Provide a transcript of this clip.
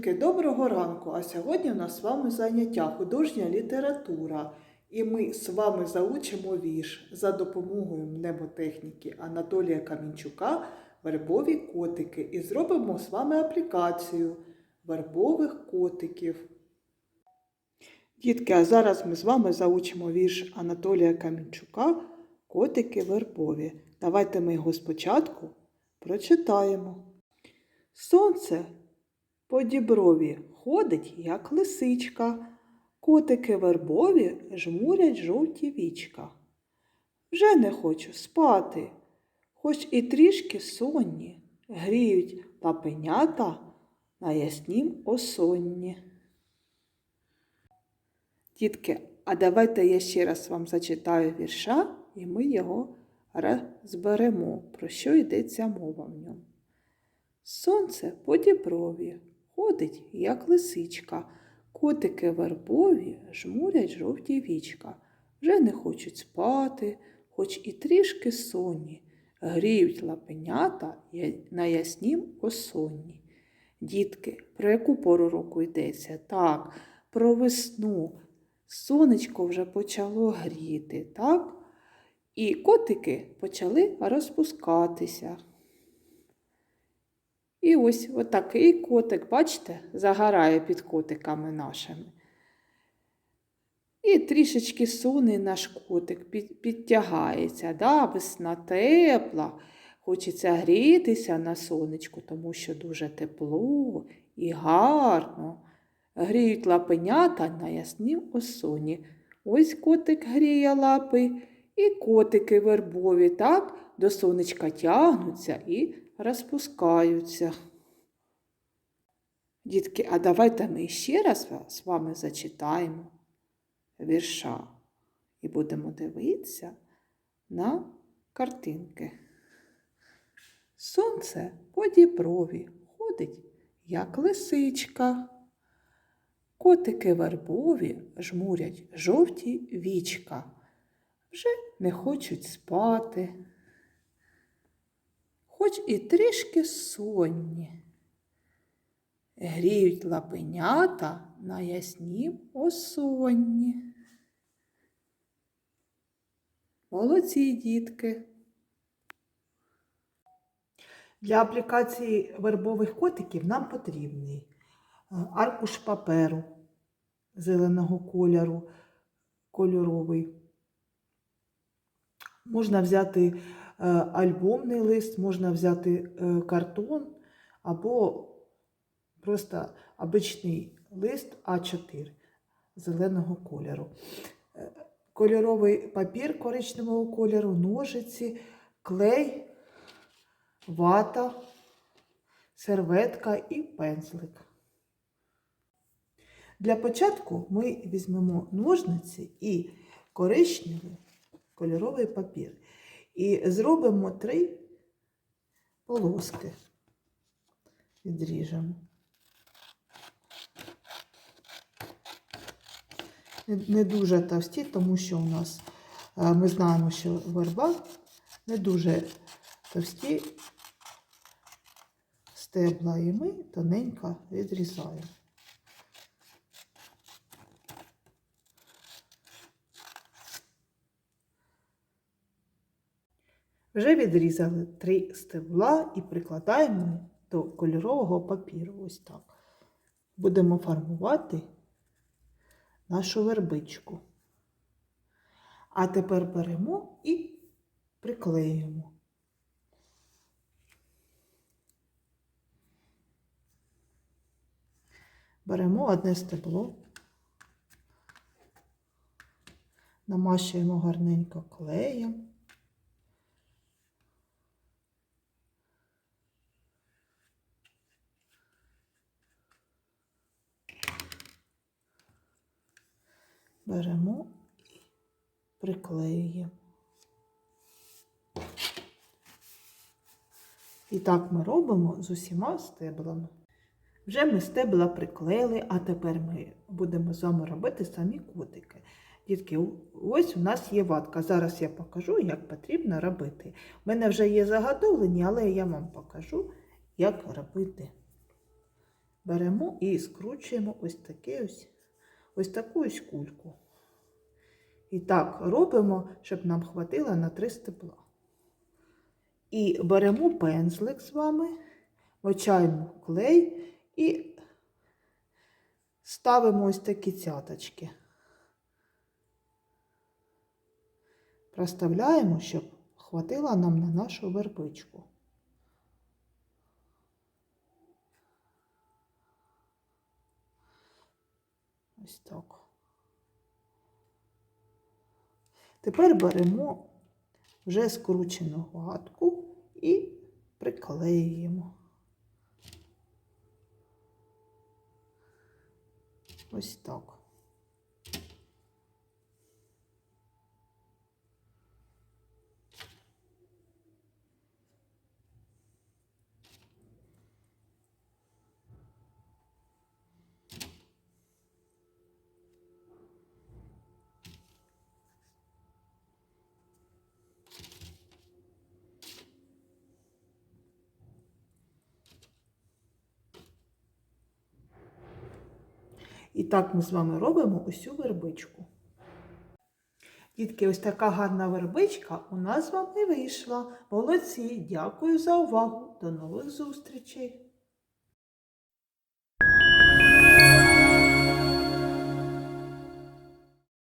Дітки, доброго ранку! А сьогодні у нас з вами заняття художня література. І ми з вами заучимо вірш за допомогою мнемотехніки Анатолія Камінчука Вербові котики і зробимо з вами аплікацію вербових котиків. Дітки, а зараз ми з вами заучимо вірш Анатолія Камінчука Котики вербові. Давайте ми його спочатку прочитаємо. Сонце по діброві ходить, як лисичка, котики вербові жмурять жовті вічка. Вже не хочу спати, хоч і трішки сонні, гріють лапенята на яснім осонні. Дітки, а давайте я ще раз вам зачитаю вірша, і ми його розберемо, про що йдеться мова в ньому. Сонце по діброві ходить, як лисичка, котики вербові жмурять жовті вічка. Вже не хочуть спати, хоч і трішки сонні, гріють лапенята на яснім осонні. Дітки, про яку пору року йдеться? Так, про весну. Сонечко вже почало гріти, так? І котики почали розпускатися. І ось отакий котик, бачите, загорає під котиками нашими. І трішечки суне наш котик, під, підтягається. Да? Весна тепла, хочеться грітися на сонечку, тому що дуже тепло і гарно. Гріють лапенята на яснім осоні. Ось котик гріє лапи, і котики вербові так до сонечка тягнуться і розпускаються. Дітки, а давайте ми ще раз з вами зачитаємо вірша і будемо дивитися на картинки. Сонце по діброві ходить, як лисичка. Котики вербові жмурять жовті вічка, вже не хочуть спати хоч і трішки сонні. Гріють лапенята на яснім осонні. Молодці дітки. Для аплікації вербових котиків нам потрібний е, аркуш паперу зеленого кольору, кольоровий. Можна взяти альбомний лист, можна взяти е, картон або просто обичний лист А4 зеленого кольору. Е, Кольоровий папір коричневого кольору, ножиці, клей, вата, серветка і пензлик. Для початку ми візьмемо ножниці і коричневий кольоровий папір. І зробимо три полоски. Відріжемо. Не, дуже товсті, тому що у нас е, ми знаємо, що верба не дуже товсті стебла, і ми тоненько відрізаємо. Вже відрізали три стебла і прикладаємо до кольорового папіру. Ось так. Будемо фарбувати нашу вербичку. А тепер беремо і приклеюємо. Беремо одне стебло, намащуємо гарненько клеєм. Беремо і приклеюємо. І так ми робимо з усіма стеблами. Вже ми стебла приклеїли, а тепер ми будемо з вами робити самі котики. Дітки, ось у нас є ватка. Зараз я покажу, як потрібно робити. У мене вже є заготовлені, але я вам покажу, як робити беремо і скручуємо ось таке ось, ось таку ось кульку. І так робимо, щоб нам хватило на три стебла. І беремо пензлик з вами, мочаємо клей і ставимо ось такі цяточки. Проставляємо, щоб хватило нам на нашу вербичку. Ось так. Тепер беремо вже скручену гладку і приклеюємо. Ось так. І так ми з вами робимо усю вербичку. Дітки, ось така гарна вербичка у нас з вами вийшла. Молодці! Дякую за увагу! До нових зустрічей!